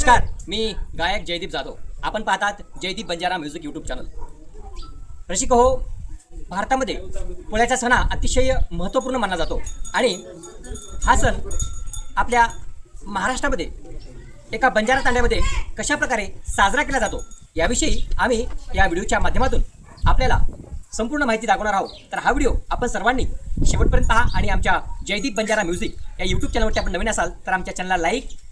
नमस्कार मी गायक जयदीप जाधव. आपण पाहतात Jaydeep Banjara music YouTube channel. रसिक हो भारतामध्ये पोळ्याचा सण हा अतिशय महत्त्वपूर्ण मानला जातो. आणि हा सण आपल्या महाराष्ट्रामध्ये एका बंजारा तांड्यामध्ये कशा प्रकारे साजरा केला जातो याविषयी आम्ही या व्हिडिओच्या माध्यमातून आपल्याला संपूर्ण माहिती दाखवणार आहोत. तर हा व्हिडिओ आपण सर्वांनी शेवटपर्यंत पहा आणि आमच्या जयदीप बंजारा म्युझिक या यूट्यूब चॅनलवरती आपण नवीन असाल तर आमच्या चॅनलला लाईक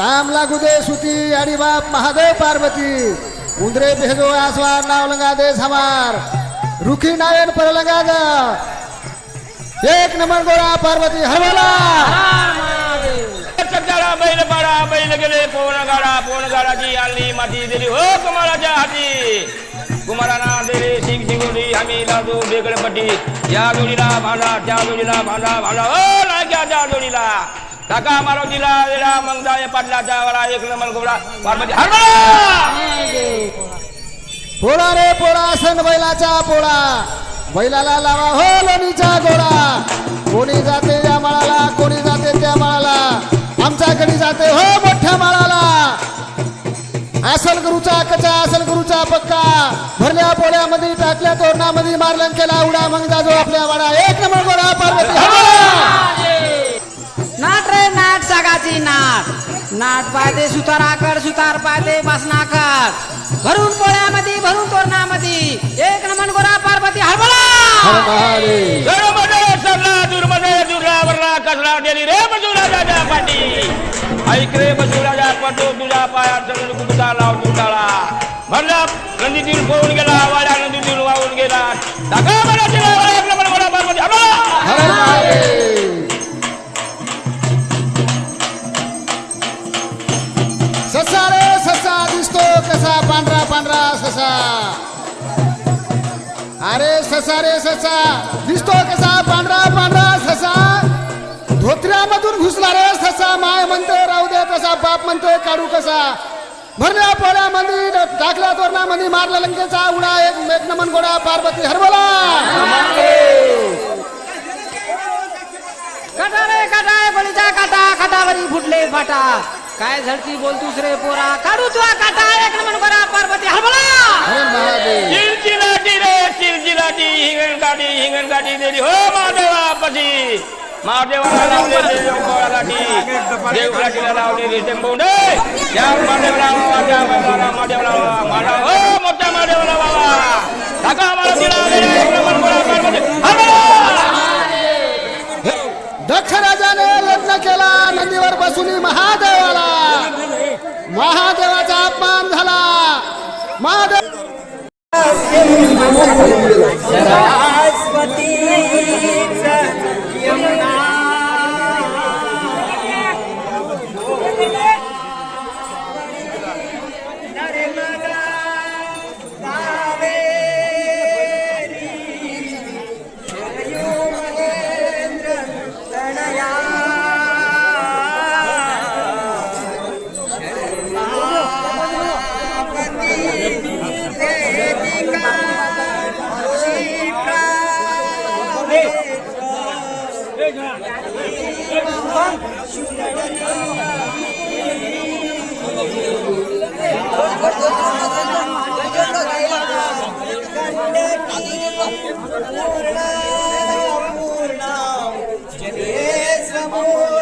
काम लागू दे सुती आणि बाप महादेव पार्वती. उंदरे भेजो आसवार नावलंगा दे हमार रुखी नायन परलंगा दा. एक नमन गोरा पार्वती हरवला सज्जाला बैल पाडा बैल गेले पोन गाडा पोन गाडाची आणली माती दिली. हो कुमाराच्या हाती. कुमारांना दिली शिंग शिंगोली आम्ही लावतो बेगडपट्टी. या जोडीला भांडा त्या जोडीला भांडा भांडा. हो लाग्या त्या जोडीला. काका मारो दिला दिला मग जाय पाटलाच्या वाला एक नंबर गोडा पार्वती हरबळा पोळा रे पोळा सन बैलाचा पोळा. बैलाला लावा हो लोणीचा गोळा कोणी जाते या माळाला कोणी जाते त्या माळाला. आमच्या घरी जाते हो मोठ्या माळाला. असल गुरुचा कचा असल गुरुचा पक्का. भरल्या पोळ्यामध्ये टाकल्या तोरणामध्ये मारलं केला उडा मग जाजो आपल्या वाडा. एक नंबर गोळा पार्वती हरवला. नाट रे नाट. नाट पाहते सुतारा कर सुतार पाहते बसना कर भरून पोळ्यामध्ये भरून तोरणामध्ये. एक नमन गोरा पार्वती हर हरबळा महादेव. दुर्मदे सरला दुर्मदे ससा. अरे ससा रे ससा. दिसतो कसा पांढरा पांढरा ससा. धोत्र्यामधून घुसला रे ससा. माय म्हणतोय राहू दे तसा. बाप म्हणतोय काढू कसा. भरल्या पोळ्या पोळ्यामध्ये टाकल्या तोरणा तोरणामध्ये मारला लंकेचा उडा. एक एक नमन गोडा पार्वती हरवला काटा रे काटा गोळीचा काटा. काटावरी फुटले फाटा. काय झडती बोल दुसरे पोरा. काढू तुला काटा. एक नमन गोरा पती महादेवाला लावले देवळालाटी देवळाटीला लावले रे टेंबवडे या महादेवला Amor.